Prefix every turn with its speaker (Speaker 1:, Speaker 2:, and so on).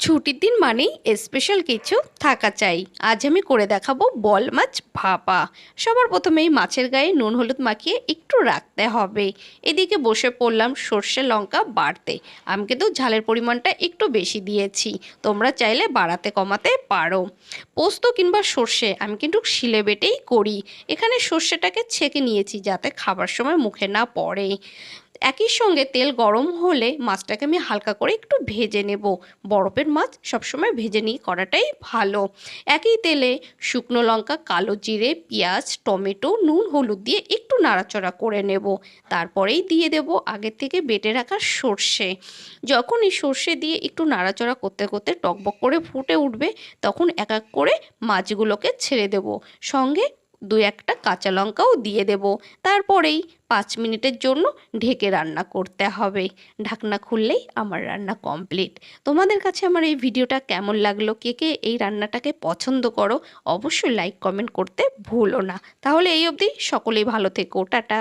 Speaker 1: ছুটির দিন মানেই স্পেশাল কিছু থাকা চাই। আজ আমি করে দেখাবো বল মাছ ভাপা। সবার প্রথমেই মাছের গায়ে নুন হলুদ মাখিয়ে একটু রাখতে হবে। এদিকে বসে পড়লাম সর্ষে লঙ্কা বাড়তে। আমি কিন্তু ঝালের পরিমাণটা একটু বেশি দিয়েছি। তোমরা চাইলে বাড়াতে কমাতে পারো। পোস্ত কিংবা সর্ষে আমি কিন্তু শিলে বেটেই করি। এখানে সর্ষেটাকে ছেঁকে নিয়েছি যাতে খাবার সময় মুখে না পড়ে। একই সঙ্গে তেল গরম হলে মাছটাকে আমি হালকা করে একটু ভেজে নেব। বরফের মাছ সবসময় ভেজে নিয়ে করাটাই ভালো। একই তেলে শুকনো লঙ্কা, কালো জিরে, পেঁয়াজ, টমেটো, নুন, হলুদ দিয়ে একটু নাড়াচড়া করে নেব। তারপরেই দিয়ে দেব আগের থেকে বেটে রাখা সর্ষে। যখন এই সর্ষে দিয়ে একটু নাড়াচড়া করতে করতে টকবক করে ফুটে উঠবে, তখন এক এক করে মাছগুলোকে ছেড়ে দেব। সঙ্গে দু একটা কাঁচা লঙ্কাও দিয়ে দেব। তারপরেই পাঁচ মিনিটের জন্য ঢেকে রান্না করতে হবে। ঢাকনা খুললেই আমার রান্না কমপ্লিট। তোমাদের কাছে আমার এই ভিডিওটা কেমন লাগল? কে কে এই রান্নাটাকে পছন্দ করো? অবশ্যই লাইক কমেন্ট করতে ভুলো না। তাহলে এই অবধি সকলেই ভালো থেকো। টাটা।